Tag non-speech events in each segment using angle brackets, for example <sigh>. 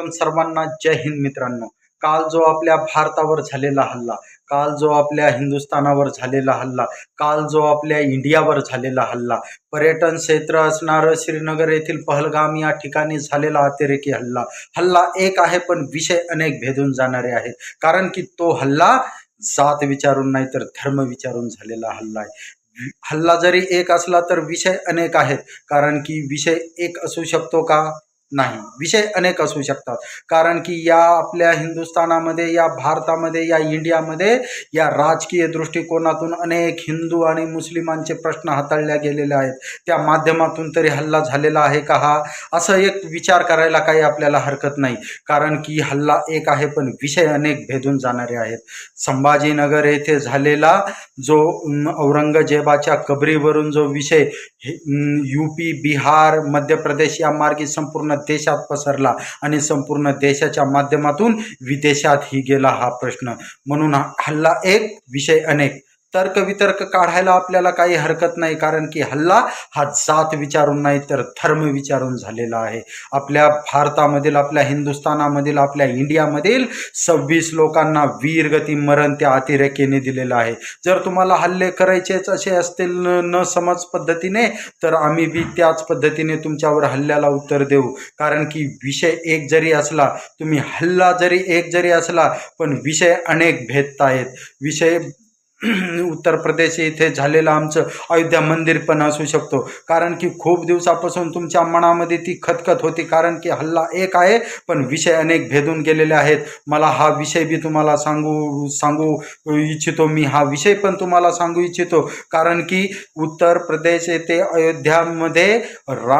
प्रथम सर्वांना जय हिंद मित्रांनो. काल जो आपल्या भारतावर झालेला हल्ला काल जो आपल्या हिंदुस्थानावर झालेला हल्ला काल जो आपल्या इंडियावर झालेला हल्ला पर्यटन क्षेत्र असणारं श्रीनगर येथील पहलगाम या ठिकाणी झालेला अतिरेकी हल्ला. हल्ला एक आहे पण विषय अनेक भेदून जाणारे आहेत. कारण की तो हल्ला जात विचारून नाही तर धर्म विचारून झालेला हल्ला आहे. हल्ला जरी एक असला तर विषय अनेक आहेत. कारण की विषय एक असू शकतो का? नाही. विषय अनेक असू शकतात. कारण की या आपल्या हिंदुस्थानामध्ये या भारतामध्ये या इंडियामध्ये या राजकीय दृष्टिकोनातून अनेक हिंदू आणि मुस्लिमांचे प्रश्न हाताळल्या गेलेले आहेत. त्या माध्यमातून तरी हल्ला झालेला आहे का हा? असं एक विचार करायला काही आपल्याला हरकत नाही. कारण की हल्ला एक आहे पण विषय अनेक भेदून जाणारे आहेत. संभाजीनगर येथे झालेला जो औरंगजेबाच्या कबरीवरून जो विषय यू पी बिहार मध्य प्रदेश या मार्गे संपूर्ण देशात पसरला आणि संपूर्ण देशाच्या माध्यमातून विदेशातही गेला हा प्रश्न. म्हणून हा हल्ला एक विषय अनेक. तर्क वितर्क काढायला आपल्याला काही हरकत नाही कारण की हल्ला हा जात विचारून नाही तर धर्म विचारून झालेला आहे. आपल्या भारतामधील आपल्या हिंदुस्थानामधील आपल्या इंडियामधील सव्वीस लोकांना वीरगती मरण त्या अतिरेकीने दिलेलं आहे. जर तुम्हाला हल्ले करायचेच असे असतील न न समज पद्धतीने तर आम्ही बी त्याच पद्धतीने तुमच्यावर हल्ल्याला उत्तर देऊ. कारण की विषय एक जरी असला तुम्ही हल्ला जरी एक जरी असला पण विषय अनेक भेदतायत. विषय <clears throat> उत्तर प्रदेश येथे झालेलं आमचं अयोध्या मंदिर पण असू शकतो. कारण की खूप दिवसापासून तुमच्या मनामध्ये ती खतखत होती. कारण की हल्ला एक आहे पण विषय अनेक भेदून गेलेले आहेत. मला हा विषय बी तुम्हाला सांगू सांगू इच्छितो मी. हा विषय पण तुम्हाला सांगू इच्छितो. कारण की उत्तर प्रदेश येथे अयोध्यामध्ये रा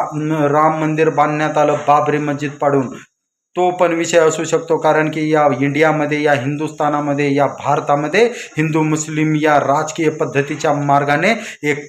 राम मंदिर बांधण्यात आलं बाबरी मस्जिद पाडून. तो पण विषय असू शकतो कारण की या इंडियामध्ये या हिंदुस्थानामध्ये या भारतामध्ये हिंदू मुस्लिम या राजकीय पद्धतीच्या मार्गाने एक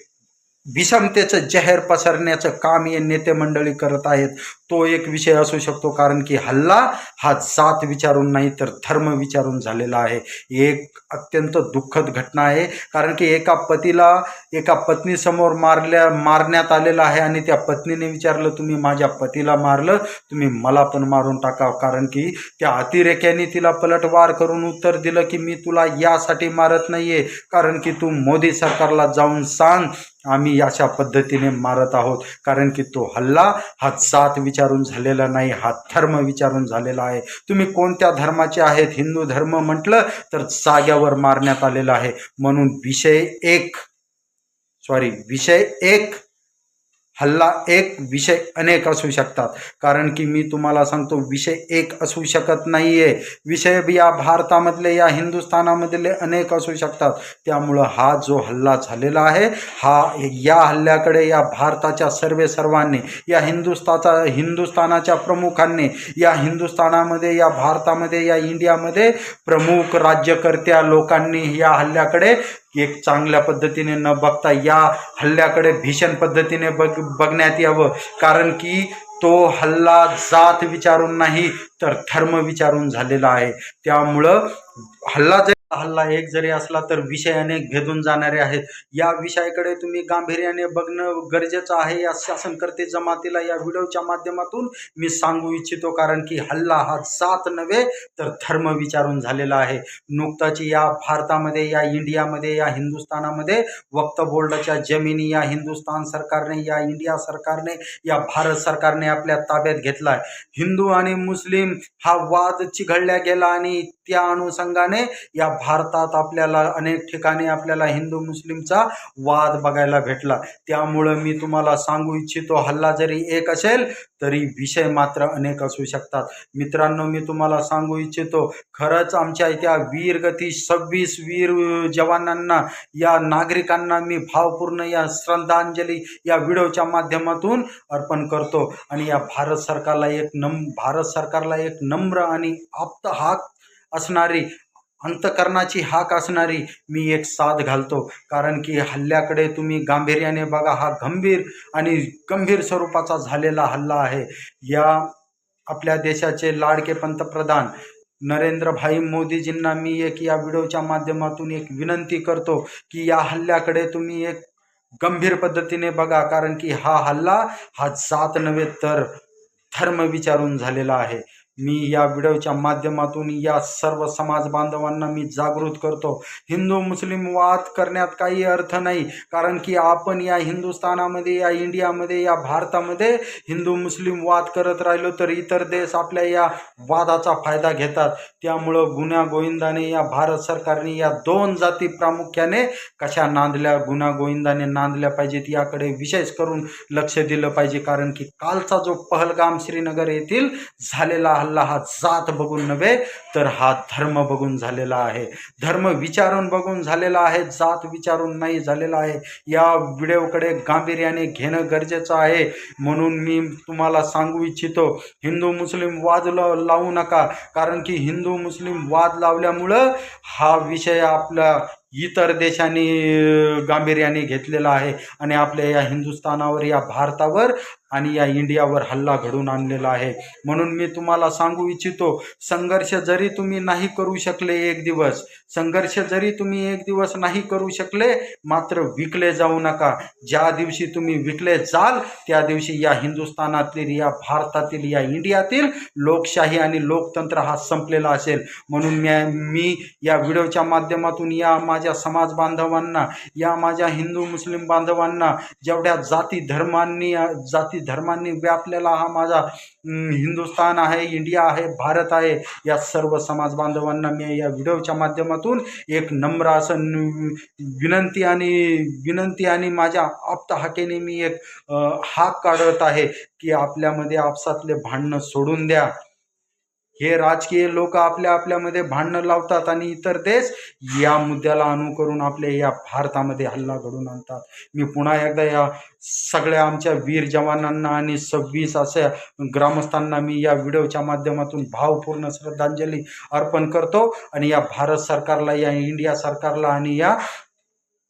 विषमतेचं जाहीर पसरण्याचं काम हे नेते मंडळी करत आहेत. तो एक विषय असू शकतो कारण की हल्ला हा जात विचारून नाही तर धर्म विचारून झालेला आहे. एक अत्यंत दुःखद घटना आहे कारण की एका पतीला एका पत्नीसमोर मारल्या मारण्यात आलेला आहे आणि त्या पत्नीने विचारलं तुम्ही माझ्या पतीला मारलं तुम्ही मला पण मारून टाका कारण की त्या अतिरेक्याने तिला पलटवार करून उत्तर दिलं की मी तुला यासाठी मारत नाहीये कारण की तू मोदी सरकारला जाऊन सांग आम्ही अशा पद्धतीने मारत आहोत. कारण की तो हल्ला हा जात विचारून झालेला नाही हा धर्म विचारून झालेला आहे. तुम्ही कोणत्या धर्माचे आहेत? हिंदू धर्म म्हटलं तर जाग्यावर मारण्यात आलेला आहे. म्हणून विषय एक सॉरी विषय एक. हल्ला एक विषय अनेक असू शकतात. कारण की मी तुम्हाला सांगतो विषय एक असू शकत नाही आहे विषय बी या भारतामधले या हिंदुस्थानामधले अनेक असू शकतात. त्यामुळं हा जो हल्ला झालेला आहे हा या हल्ल्याकडे या भारताच्या सर्वे सर्वांनी या हिंदुस्थाचा हिंदुस्थानाच्या प्रमुखांनी या हिंदुस्थानामध्ये या भारतामध्ये या इंडियामध्ये प्रमुख राज्यकर्त्या लोकांनी या हल्ल्याकडे एक चांगल्या पद्धतीने न बघता या हल्ल्याकडे भीषण पद्धतीने बघ बघण्यात यावं. कारण की तो हल्ला जात विचारून नाही तर धर्म विचारून झालेला आहे. त्यामुळं हल्ला जरी हल्ला एक जरी असला तर विषय अनेक भेदून जाणारे आहेत. या विषयाकडे तुम्ही गांभीर्याने बघणं गरजेचं आहे. या शासनकर्ते जमातीला या व्हिडिओच्या माध्यमातून मी सांगू इच्छितो कारण की हल्ला हा जात नव्हे तर धर्म विचारून झालेला आहे. नुकताची या भारतामध्ये या इंडियामध्ये या हिंदुस्थानामध्ये वक्त बोर्डाच्या जमिनी या हिंदुस्थान सरकारने या इंडिया सरकारने या भारत सरकारने आपल्या ताब्यात घेतला आहे हिंदू आणि मुस्लिम हा वाद चिघळल्या गेला आणि त्या अनुषंगाने या भारतात आपल्याला अनेक ठिकाणी आपल्याला हिंदू मुस्लिमचा वाद बघायला भेटला. त्यामुळं मी तुम्हाला सांगू इच्छितो हल्ला जरी एक असेल तरी विषय मात्र अनेक असू शकतात. मित्रांनो मी तुम्हाला सांगू इच्छितो खरंच आमच्या त्या वीरगती सव्वीस वीर जवानांना या नागरिकांना मी भावपूर्ण या श्रद्धांजली या व्हिडिओच्या माध्यमातून अर्पण करतो. आणि या भारत सरकारला एक नम भारत सरकारला एक नम्र आणि आप्त हाक असणारी अंतकरणाची हाक असणारी मी एक साथ घालतो. कारण की हल्ल्याकडे तुम्ही गांभीर्याने बघा हा गंभीर आणि गंभीर स्वरूपाचा झालेला हल्ला आहे. या आपल्या देशाचे लाडके पंतप्रधान नरेंद्रभाई मोदीजींना मी एक या व्हिडिओच्या माध्यमातून एक विनंती करतो की या हल्ल्याकडे तुम्ही एक गंभीर पद्धतीने बघा. कारण की हा हल्ला हा जात नव्हे तर धर्म विचारून झालेला आहे. मी या व्हिडिओच्या माध्यमातून या सर्व समाज बांधवांना मी जागृत करतो. हिंदू मुस्लिम वाद करण्यात काही अर्थ नाही. कारण की आपण या हिंदुस्थानामध्ये या इंडियामध्ये या भारतामध्ये हिंदू मुस्लिम वाद करत राहिलो तर इतर देश आपल्या या वादाचा फायदा घेतात. त्यामुळं गुन्हा गोविंदाने या भारत सरकारने या दोन जाती प्रामुख्याने कशा नांदल्या गुन्हा गोविंदाने नांदल्या पाहिजेत याकडे विशेष करून लक्ष दिलं पाहिजे. कारण की कालचा जो पहलगाम श्रीनगर येथील झालेला हल्ला हा जात बघून नव्हे तर हा धर्म बघून झालेला आहे. धर्म विचारून बघून झालेला आहे जात विचारून नाही झालेला आहे. या व्हिडिओकडे गांभीर्याने घेणं गरजेचं आहे. म्हणून मी तुम्हाला सांगू इच्छितो हिंदू मुस्लिम वाद लावू नका. कारण की हिंदू मुस्लिम वाद लावल्यामुळं हा विषय आपला इतर देशांनी गांभीर्याने घेतलेला आहे. आणि आपल्या या हिंदुस्थानावर या भारतावर आणि या इंडियावर हल्ला घडून आणलेला आहे. म्हणून मी तुम्हाला सांगू इच्छितो संघर्ष जरी तुम्ही नाही करू शकले एक दिवस संघर्ष जरी तुम्ही एक दिवस नाही करू शकले मात्र विकले जाऊ नका. ज्या दिवशी तुम्ही विकले जाल त्या दिवशी या हिंदुस्थानातील या भारतातील या इंडियातील लोकशाही आणि लोकतंत्र हा संपलेला असेल. म्हणून मी मी या व्हिडिओच्या माध्यमातून या माझ्या समाज बांधवांना या माझ्या हिंदू मुस्लिम बांधवांना जेवढ्या जाती धर्मांनी जाती धर्मांनी व्यापलेला हा माझा हिंदुस्थान आहे इंडिया आहे भारत आहे या सर्व समाज बांधवांना मी या व्हिडिओच्या माध्यमातून एक नम्र असं विनंती आणि विनंती आणि माझ्या आप्त हाकेने मी एक हाक काढत आहे की आपल्यामध्ये आपसातले भांडणं सोडून द्या. हे राजकीय लोक आपल्या आपल्यामध्ये भांडणं लावतात आणि इतर देश या मुद्द्याला अनुकरून आपल्या या भारतामध्ये हल्ला घडून आणतात. मी पुन्हा एकदा या सगळ्या आमच्या वीर जवानांना आणि सव्वीस अशा ग्रामस्थांना मी या व्हिडिओच्या माध्यमातून भावपूर्ण श्रद्धांजली अर्पण करतो आणि या भारत सरकारला या इंडिया सरकारला आणि या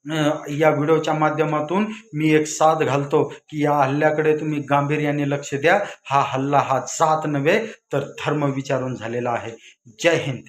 या व्हिडिओच्या माध्यमातून मी एक साथ घालतो की या हल्ल्याकडे तुम्ही गांभीर्याने लक्ष द्या. हा हल्ला हा जात नव्हे तर धर्म विचारून झालेला आहे. जय हिंद.